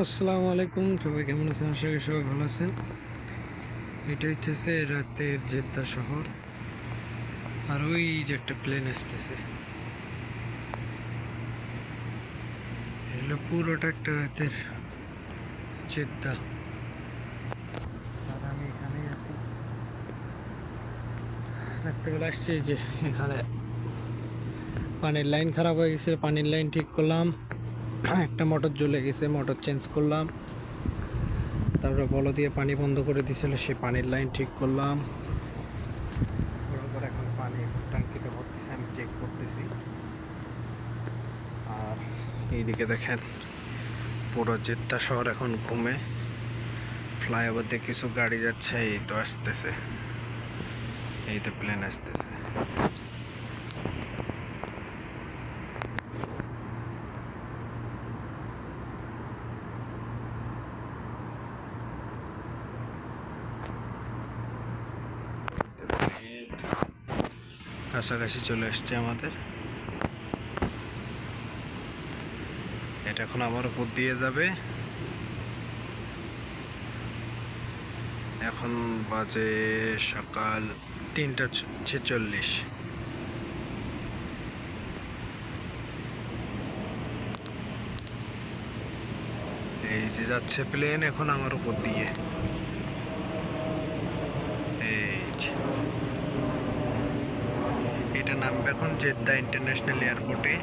আসসালামু আলাইকুম, সবাই কেমন আছেন? আশা করি সবাই ভালো আছেন। এটা হচ্ছে রাতের জেদ্দা শহর। আর ওই যে একটা প্লেন আসতেছে। পুরোটা একটা রাতের জেদ্দা। আর আমি এখানেই আছি। রাত্রেবেলা আসছি যে এখানে পানির লাইন খারাপ হয়ে গেছে, পানির লাইন ঠিক করলাম। একটা মোটর জ্বলে গেছে, মোটর চেঞ্জ করলাম। তারপরে বল দিয়ে পানি বন্ধ করে দিয়েছিল সে পানির লাইন ঠিক করলাম। বরাবর এখন পানি ট্যাঙ্কিতে ভরতেছে, আমি চেক করতেছি। আর এইদিকে দেখেন, পুরো জেদ্দা শহর এখন ঘুমে। ফ্লাইওভার দিয়ে কিছু গাড়ি যাচ্ছে, এই তো আসতেছে। এই তো প্লেন আসতেছে। কাছাকাছি চলে আসছে আমাদের। এটা এখন আমার উপর দিয়ে যাবে। এখন বাজে সকাল তিনটা ছেচল্লিশ। এই যে যাচ্ছে প্লেন এখন আমার উপর দিয়ে এই যে এটা নামবে এখন জেদ্দা ইন্টারন্যাশনাল এয়ারপোর্টে।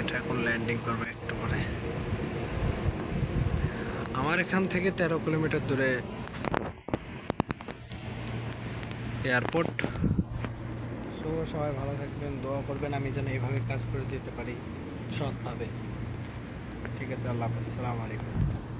এটা এখন ল্যান্ডিং করবে একটু পরে। আমার এখান থেকে তেরো কিলোমিটার দূরে এয়ারপোর্ট। সো সবাই ভালো থাকবেন, দোয়া করবেন, আমি যেন এইভাবে কাজ করে যেতে পারি। সৎভাবে। ঠিক আছে আল্লাহ হাফেজ। আলাইকুম।